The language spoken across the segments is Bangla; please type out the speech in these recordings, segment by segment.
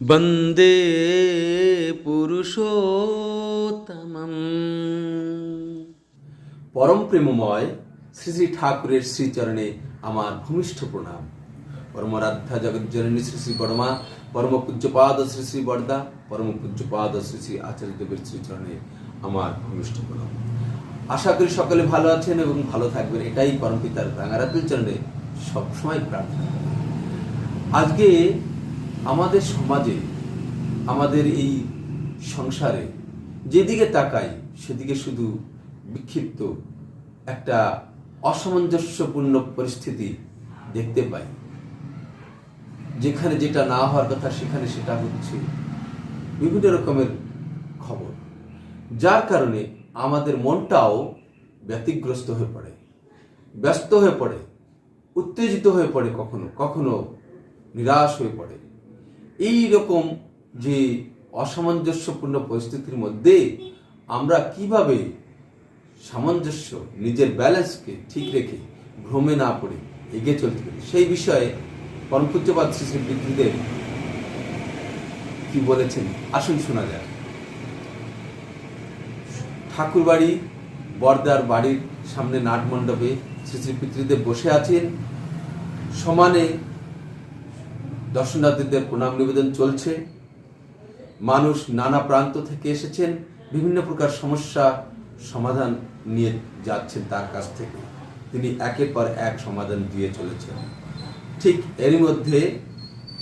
বন্দে পুরুষোত্তমম। পরম প্রেমময় শ্রী শ্রী ঠাকুরের শ্রীচরণে আমার ভূমিষ্ঠ প্রণাম। পরমরাধ্যা জগজ্জননী শ্রী শ্রী বর্মা পরম পূজ্যপাদ শ্রী শ্রী বরদা পরম পূজ্যপাদ শ্রী শ্রী আচার্য দেবের শ্রীচরণে আমার ভূমিষ্ঠ প্রণাম। আশা করি সকলে ভালো আছেন এবং ভালো থাকবেন, এটাই পরম পিতার রাঙারাতুল চরণে সবসময় প্রার্থনা। আজকে আমাদের সমাজে, আমাদের এই সংসারে যেদিকে তাকাই, সেদিকে শুধু বিক্ষিপ্ত একটা অসামঞ্জস্যপূর্ণ পরিস্থিতি দেখতে পাই। যেখানে যেটা না হওয়ার কথা, সেখানে সেটা হচ্ছে বিভিন্ন রকমের খবর। যার কারণে আমাদের মনটাও ব্যতিগ্রস্ত হয়ে পড়ে, ব্যস্ত হয়ে পড়ে, উত্তেজিত হয়ে পড়ে কখনো কখনো নিরাশ হয়ে পড়ে। এই রকম যে অসামঞ্জস্যপূর্ণ পরিস্থিতির মধ্যে আমরা কীভাবে সামঞ্জস্য নিজের ব্যালেন্সকে ঠিক রেখে ভ্রমে না পড়ে, এগিয়ে চলতে পারি? সেই বিষয়ে পরমপূজ্যপাদ শ্রী শ্রী কি বলেছেন? আসুন শোনা যায় ঠাকুরবাড়ি, বর্দার বাড়ির সামনে নাট মণ্ডপে শ্রী শ্রী পিতৃদেব বসে আছেন। সমানে দর্শনার্থীদের প্রণাম নিবেদন চলছে। মানুষ নানা প্রান্ত থেকে এসেছেন, বিভিন্ন প্রকার সমস্যা সমাধান নিয়ে যাচ্ছেন তার কাছ থেকে। তিনি একের পর এক সমাধান দিয়ে চলেছেন। ঠিক এরই মধ্যে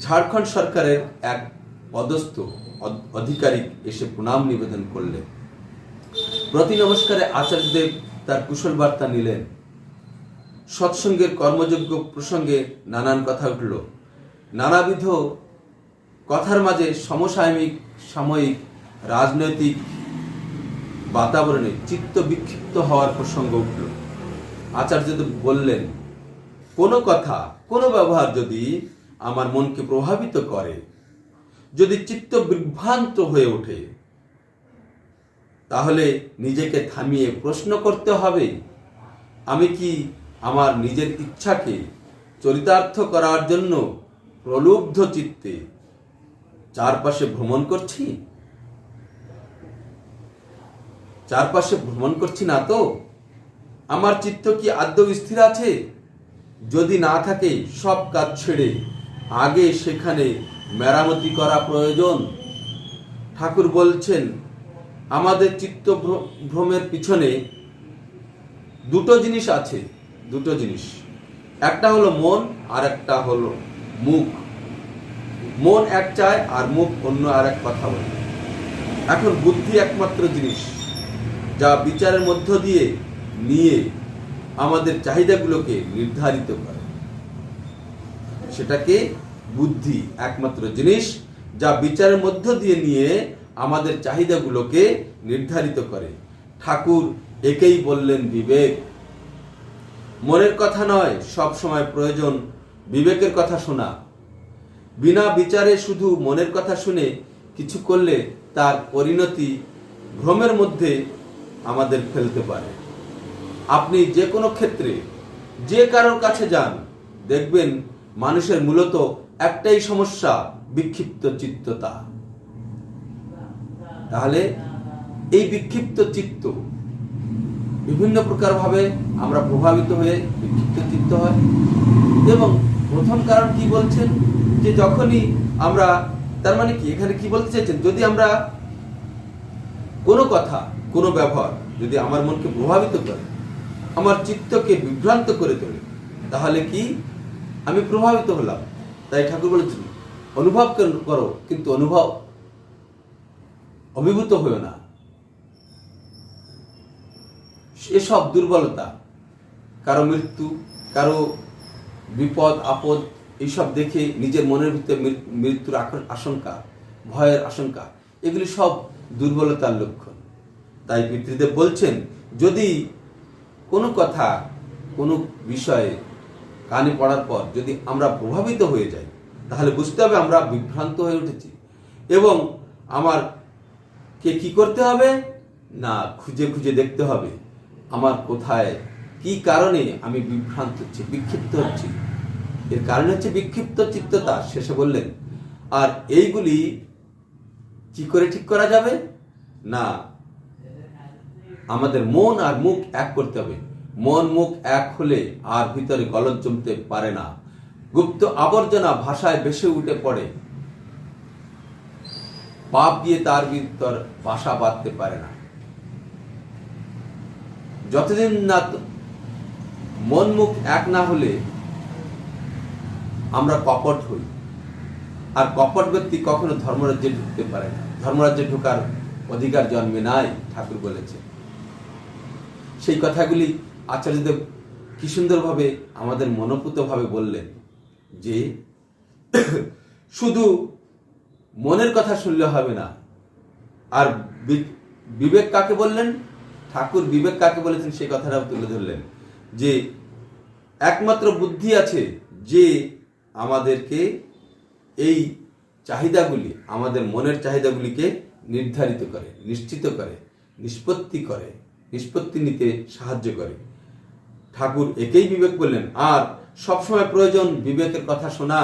ঝাড়খণ্ড সরকারের এক পদস্থ অধ- আধিকারিক এসে প্রণাম নিবেদন করলেন। প্রতি নমস্কারে আচার্যদেব তার কুশল বার্তা নিলেন। সৎসঙ্গের কর্মযোগ্য প্রসঙ্গে নানান কথা উঠল। নানাবিধ কথার মাঝে সমসাময়িক, সাময়িক, রাজনৈতিক বাতাবরণে চিত্ত বিক্ষিপ্ত হওয়ার প্রসঙ্গ উঠল। আচার্য বললেন, কোনো কথা, কোনো ব্যবহার যদি আমার মনকে প্রভাবিত করে, যদি চিত্ত বিভ্রান্ত হয়ে ওঠে, তাহলে নিজেকে থামিয়ে প্রশ্ন করতে হবে, আমি কি আমার নিজের ইচ্ছাকে চরিতার্থ করার জন্য প্রলুব্ধ চিত্তে চারপাশে ভ্রমণ করছি? চারপাশে ভ্রমণ করছি না তো? আমার চিত্ত কি আদৌ স্থির আছে? যদি না থাকে, সব কাজ ছেড়ে আগে সেখানে মেরামতি করা প্রয়োজন। ঠাকুর বলছেন, আমাদের চিত্ত ভ্র- ভ্রমের পিছনে দুটো জিনিস আছে, দুটো জিনিস। একটা হলো মন আর একটা হলো মুখ। মন এক চায় আর মুখ অন্য আর এক কথা বলে। এখন বুদ্ধি একমাত্র জিনিস, যা বিচারের মধ্য দিয়ে নিয়ে আমাদের চাহিদাগুলোকে নির্ধারিত করে। সেটাকে বুদ্ধি একমাত্র জিনিস, যা বিচারের মধ্য দিয়ে নিয়ে আমাদের চাহিদাগুলোকে নির্ধারিত করে। ঠাকুর একেই বললেন বিবেক। মনের কথা নয়, সব সময় প্রয়োজন বিবেকের কথা শোনা। বিনা বিচারে শুধু মনের কথা শুনে কিছু করলে তার পরিণতি ভ্রমের মধ্যে আমাদের ফেলতে পারে। আপনি যে কোনো ক্ষেত্রে যে কারোর কাছে যান, দেখবেন মানুষের মূলত একটাই সমস্যা, বিক্ষিপ্ত চিত্ততা। তাহলে এই বিক্ষিপ্ত চিত্ত বিভিন্ন প্রকারভাবে আমরা প্রভাবিত হয়ে বিক্ষিপ্ত চিত্ত হয় এবং প্রথম কারণ কি বলছেন? যে যখনই আমরা, তার মানে কি? এখানে কি বলতে চাইছেন? যদি আমরা কোনো কথা, কোনো ব্যবহার যদি আমার মনকে প্রভাবিত করে, আমার চিত্তকে বিভ্রান্ত করে তোলে, তাহলে কি? আমি প্রভাবিত হলাম। তাই ঠাকুর বলেছেন, অনুভব করো কিন্তু অনুভব অভিভূত হয়েও না। এসব দুর্বলতা, কারও মৃত্যু, কারও বিপদ, আপদ, এইসব দেখে নিজের মনের ভিতরে মৃত্যুর আশঙ্কা, ভয়ের আশঙ্কা, এগুলি সব দুর্বলতার লক্ষণ। তাই পিতৃদেব বলছেন, যদি কোনো কথা কোনো বিষয়ে কানে পড়ার পর যদি আমরা প্রভাবিত হয়ে যাই, তাহলে বুঝতে হবে আমরা বিভ্রান্ত হয়ে উঠেছি এবং আমার কে কি করতে হবে? না, খুঁজে খুঁজে দেখতে হবে আমার কোথায় কি কারণে আমি বিভ্রান্ত হচ্ছি, বিক্ষিপ্ত হচ্ছি? এর কারণ হচ্ছে বিক্ষিপ্ত চিত্ততা, শেষে বললেন। আর এইগুলি কি করে ঠিক করা যাবে? না, আমাদের মন আর মুখ এক করতে হবে। মন মুখ এক হলে আর ভিতরে গলদ জমতে পারে না। গুপ্ত আবর্জনা ভাষায় বেশি উঠে পড়ে। পাপ দিয়ে তার ভিতর বাসা বাঁধতে পারে না। যতদিন না মন মুখ এক না হলে আমরা কপট হই। আর কপট ব্যক্তি কখনো ধর্মরাজ্যে ঢুকতে পারে না। ধর্মরাজ্যে ঢোকার অধিকার জন্মে নাই, ঠাকুর বলেছে সেই কথাগুলি আচার্যদেব কি সুন্দরভাবে, আমাদের মনোপুতভাবে বললেন যে, শুধু মনের কথা শুনলে হবে না। আর বিবেক কাকে বললেন? ঠাকুর বিবেক কাকে বলেছেন সেই কথাটা তুলে ধরলেন। যে একমাত্র বুদ্ধি আছে যে আমাদেরকে এই চাহিদাগুলি, আমাদের মনের চাহিদাগুলিকে নির্ধারিত করে, নিশ্চিত করে, নিষ্পত্তি করে, নিষ্পত্তি নিতে সাহায্য করে। ঠাকুর একেই বিবেক বললেন, আর সবসময় প্রয়োজন বিবেকের কথা শোনা।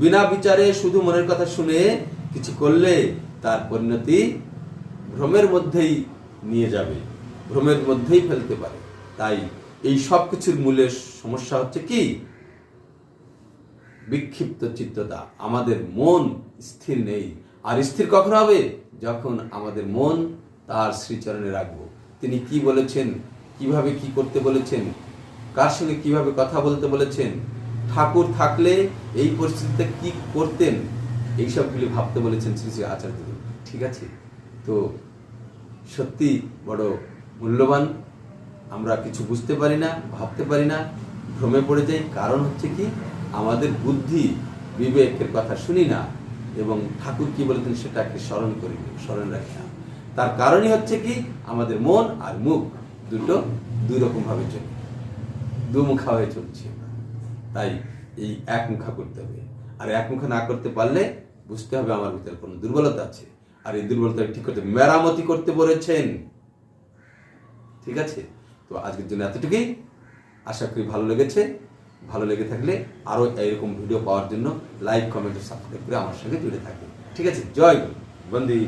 বিনা বিচারে শুধু মনের কথা শুনে কিছু করলে তার পরিণতি ভ্রমের মধ্যেই নিয়ে যাবে, ভ্রমের মধ্যেই ফেলতে পারে। তাই এই সব কিছুর মূলের সমস্যা হচ্ছে কি? বিক্ষিপ্ত চিত্ততা। আমাদের মন স্থির নেই। আর স্থির কখন হবে? যখন আমাদের মন তার শ্রীচরণে রাখব। তিনি কি বলেছেন? কীভাবে কি করতে বলেছেন? কার সঙ্গে কীভাবে কথা বলতে বলেছেন? ঠাকুর থাকলে এই পরিস্থিতিতে কি করতেন? এইসবগুলি ভাবতে বলেছেন শ্রী শ্রী আচার্য ঠিক আছে? তো সত্যি বড় মূল্যবান আমরা কিছু বুঝতে পারি না, ভাবতে পারি না, ভ্রমে পড়ে যাই। কারণ হচ্ছে কি, আমাদের বুদ্ধি বিবেকের কথা শুনি না এবং ঠাকুর কি বলেছেন সেটাকে স্মরণ করি স্মরণ রাখি না। তার কারণই হচ্ছে কি, আমাদের মন আর মুখ দুটো দুই রকম ভাবে চলে। দুমুখা হয়ে চলছে। তাই এই একমুখা করতে হবে। আর একমুখা না করতে পারলে বুঝতে হবে আমার ভিতরে কোনো দুর্বলতা আছে। আর এই দুর্বলতা ঠিক করতে, মেরামতি করতে বলেছেন। ঠিক আছে? তো আজকের জন্য এতটুকুই। আশা করি ভালো লেগেছে। ভালো লেগে থাকলে আরও এরকম ভিডিও পাওয়ার জন্য লাইক, কমেন্ট, সাবস্ক্রাইব করে আমার সঙ্গে জুড়ে থাকবে। ঠিক আছে, জয় বন্দী